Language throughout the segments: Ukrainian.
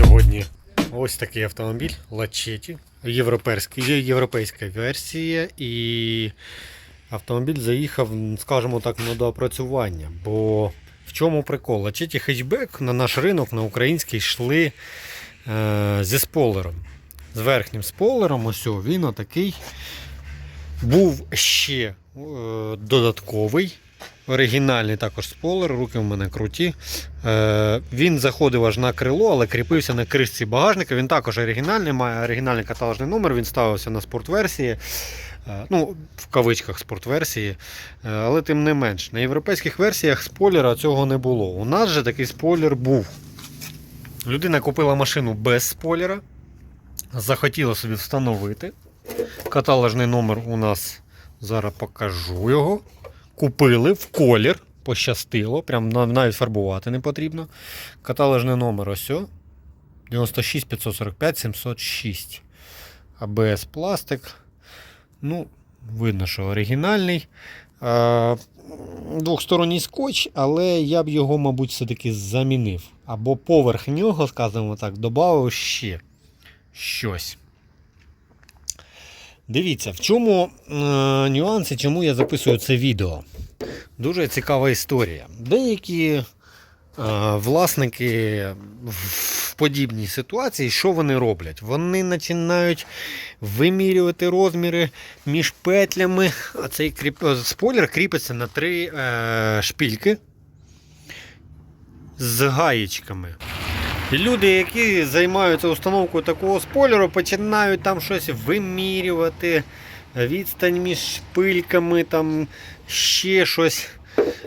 сьогодні ось такий автомобіль Лачеті. Є європейська версія. І автомобіль заїхав, скажімо так, на доопрацювання. Бо в чому прикол? Лачеті хетчбек на наш ринок, на український, йшли е, зі спойлером. З верхнім спойлером, ось він отакий. Був ще е, додатковий. Оригінальний також спойлер, руки в мене круті. Е, він заходив аж на крило, але кріпився на кришці багажника. Він також оригінальний, має оригінальний каталожний номер, він ставився на спортверсії. Е, ну, в кавичках спортверсії. Е, але тим не менш, на європейських версіях спойлера цього не було. У нас же такий спойлер був. Людина купила машину без спойлера, захотіла собі встановити. Каталожний номер у нас зараз покажу його. Купили в колір, пощастило, прям навіть фарбувати не потрібно. Каталожний номер ось. 96 545 706. АБС пластик. Ну, видно, що оригінальний. Двохсторонній скотч, але я б його, мабуть, все-таки замінив. Або поверх нього, скажімо так, додав ще щось. Дивіться, в чому е, нюанси, чому я записую це відео. Дуже цікава історія. Деякі е, власники в подібній ситуації, що вони роблять? Вони починають вимірювати розміри між петлями. А цей кріп... е, спойлер кріпиться на три е, шпільки з гаєчками. І люди, які займаються установкою такого спойлеру, починають там щось вимірювати, відстань між шпильками, там ще щось.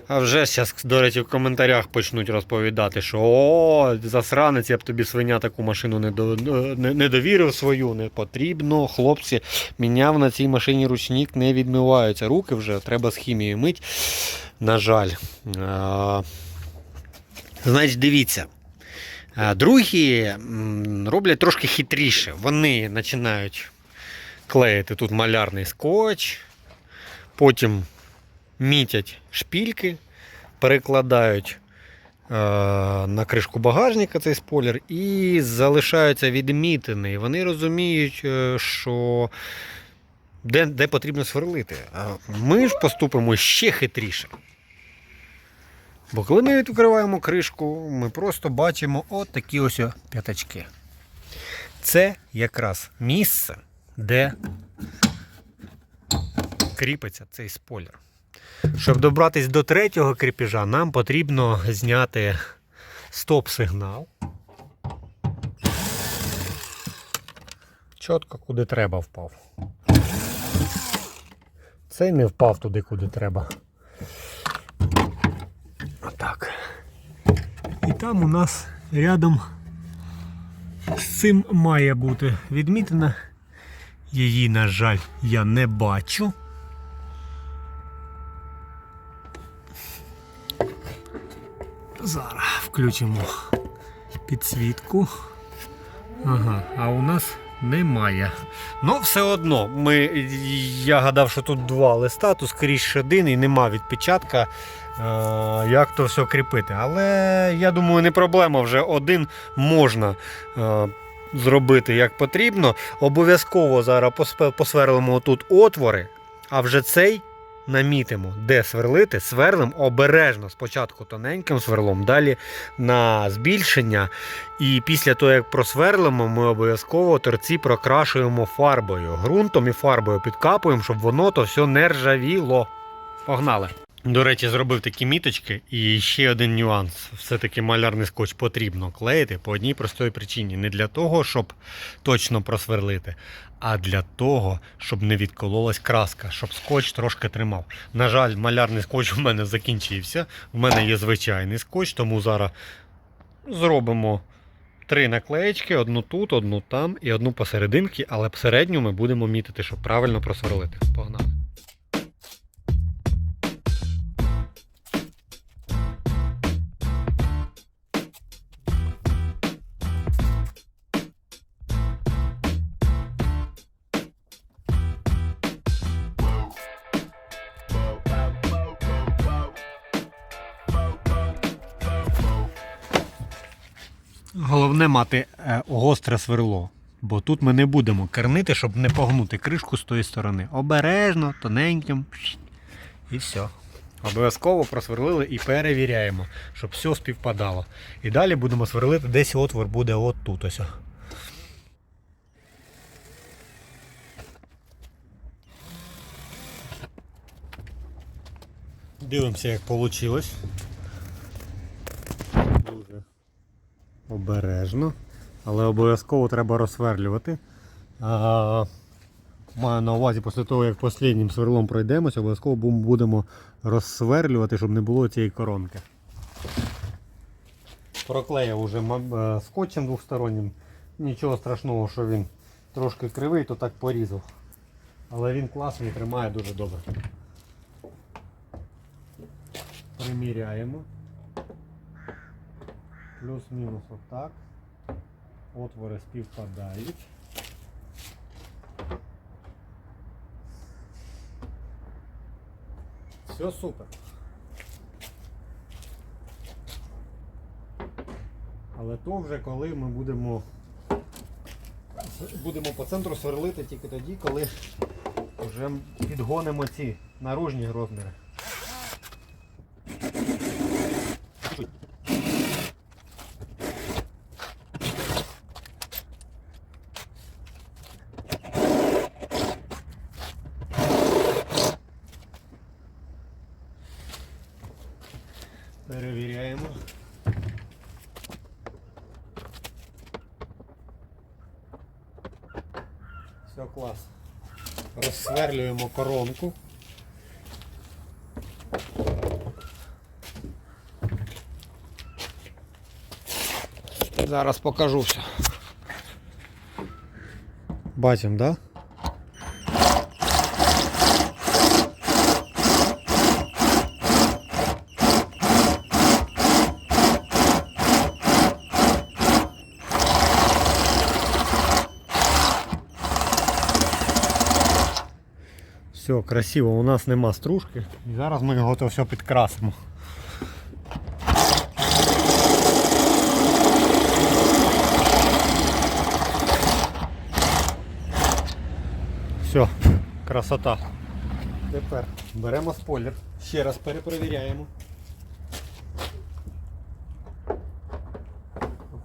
А вже зараз, до речі, в коментарях почнуть розповідати, що о, засранець, я б тобі свиня таку машину не, до, не, не довірив свою, не потрібно. Хлопці, міняв на цій машині ручник, не відмиваються. Руки вже треба з хімією мить. На жаль. А, значить, дивіться. Другі роблять трошки хитріше. Вони починають клеїти тут малярний скотч, потім мітять шпільки, перекладають е, на кришку багажника цей спойлер і залишаються відмітини. Вони розуміють, е, що де, де потрібно сверлити. А ми ж поступимо ще хитріше. Бо коли ми відкриваємо кришку, ми просто бачимо от такі ось п'ятачки. Це якраз місце, де кріпиться цей спойлер. Щоб добратися до третього кріпежа, нам потрібно зняти стоп-сигнал. Чітко куди треба впав. Цей не впав туди, куди треба. Отак. І там у нас рядом з цим має бути відмітина. Її, на жаль, я не бачу. Зараз включимо підсвітку. Ага, а у нас немає. Ну, все одно, ми, я гадав, що тут два листа, тут скоріше один і нема відпечатка, е, як то все кріпити. Але я думаю, не проблема вже один можна е, зробити як потрібно. Обов'язково зараз посверлимо тут отвори, а вже цей намітимо, де сверлити, сверлим обережно. Спочатку тоненьким сверлом, далі на збільшення. І після того, як просверлимо, ми обов'язково торці прокрашуємо фарбою. Ґрунтом і фарбою підкапуємо, щоб воно то все не ржавіло. Погнали! До речі, зробив такі міточки. І ще один нюанс. Все-таки малярний скотч потрібно клеїти по одній простій причині. Не для того, щоб точно просверлити, а для того, щоб не відкололась краска, щоб скотч трошки тримав. На жаль, малярний скотч у мене закінчився. У мене є звичайний скотч, тому зараз зробимо три наклеєчки: одну тут, одну там і одну посерединки, але середню ми будемо мітити, щоб правильно просверлити. Погнали. Головне мати е, гостре сверло. Бо тут ми не будемо кернити, щоб не погнути кришку з тої сторони. Обережно, тоненьким. І все. Обов'язково просверлили і перевіряємо, щоб все співпадало. І далі будемо сверлити, десь отвор буде от тут ось. Дивимося, як вийшло. Обережно, але обов'язково треба розсверлювати. Маю на увазі після того, як останнім сверлом пройдемося, обов'язково будемо розсверлювати, щоб не було цієї коронки. Проклеїв уже е, скотчем двостороннім. Нічого страшного, що він трошки кривий, то так порізав. Але він класний, тримає дуже добре. Приміряємо. Плюс-мінус отак. Отвори співпадають. Все супер. Але то вже коли ми будемо будемо по центру сверлити тільки тоді, коли вже підгонимо ці наружні розміри. Все клас. Розсверлюємо коронку. Зараз покажу все. Бачимо, да? Все, красиво, у нас нема стружки. І зараз ми його то все підкрасимо. Все, красота. Тепер беремо спойлер, ще раз перепровіряємо.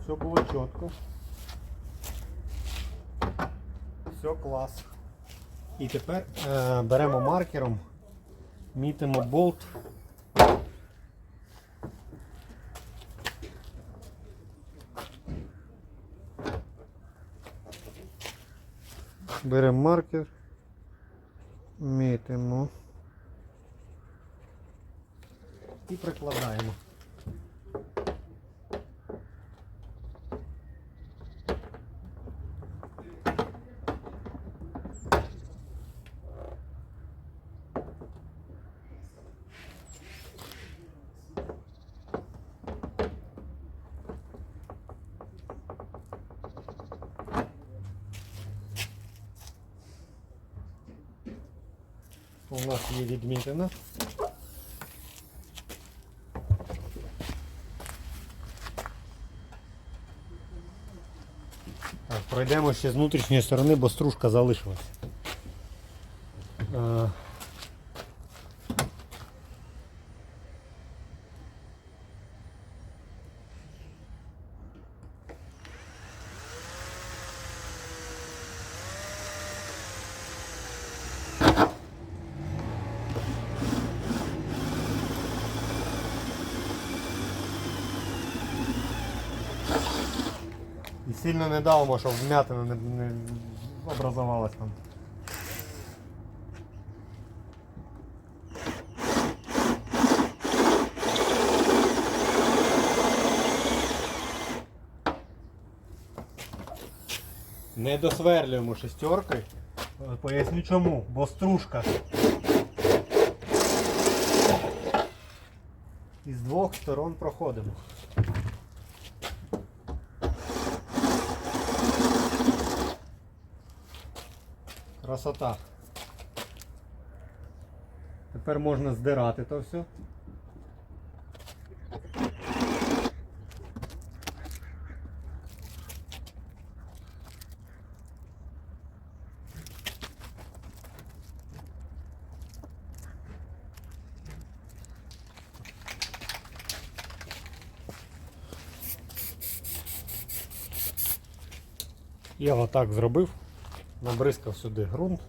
Все було чітко. Все клас. І тепер е, беремо маркером, мітимо болт. Беремо маркер, мітимо і прикладаємо. У нас є відмітина. Пройдемо ще з внутрішньої сторони, бо стружка залишилась. І сильно не давимо, щоб вмятина не, не образувалась там. Не досверлюємо шестеркою. Е, Поясню чому, бо стружка. Із двох сторон проходимо. Красота. Тепер можна здирати то все. Я отак зробив набризкав сюди ґрунт.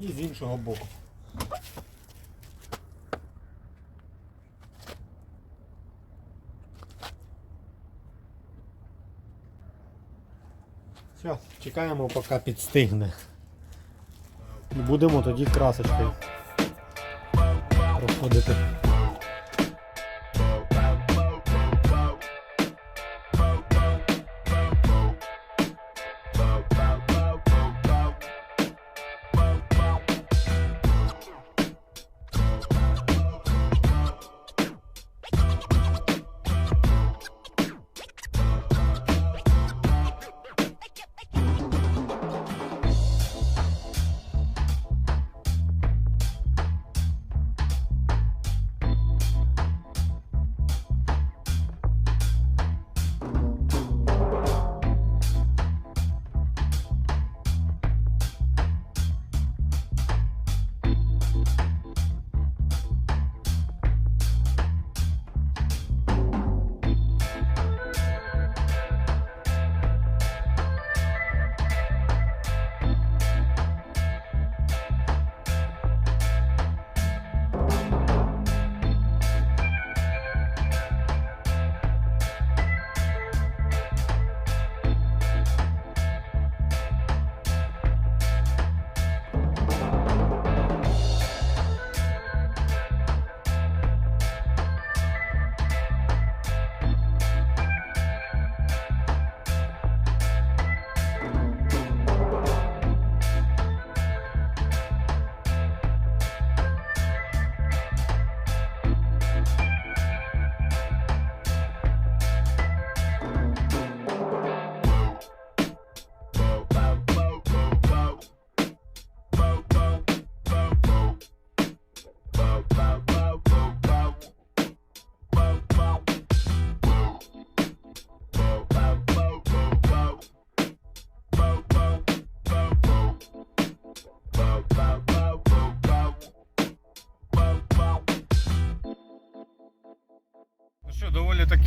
І з іншого боку. Все, чекаємо, поки підстигне. Будемо тоді красочкою проходити.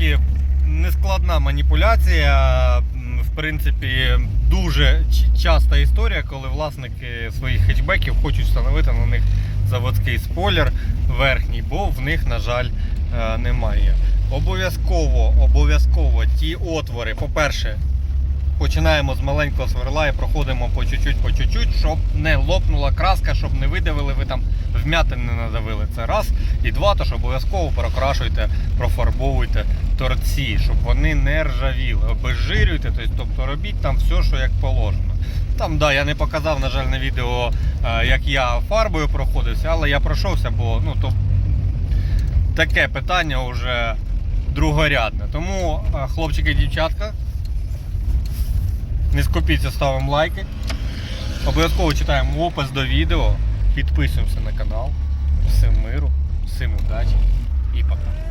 Таки нескладна маніпуляція. В принципі, дуже часта історія, коли власники своїх хетчбеків хочуть встановити на них заводський спойлер верхній, бо в них, на жаль, е, немає. Обов'язково, обов'язково ті отвори, по-перше, починаємо з маленького сверла і проходимо по чуть-чуть, по чуть-чуть, щоб не лопнула краска, щоб не видавили, ви там вмятин не надавили. Це раз. І два, то що обов'язково прокрашуйте, профарбовуйте торці, щоб вони не ржавіли. Обезжирюйте, тобто, робіть там все, що як положено. Там, да, я не показав, на жаль, на відео, е, як я фарбою проходився, але я пройшовся, бо ну, то таке питання вже другорядне. Тому, е, хлопчики і дівчатка, не скупіться, ставимо лайки. Обов'язково читаємо опис до відео. Підписуємося на канал. Всім миру, всім удачі і пока.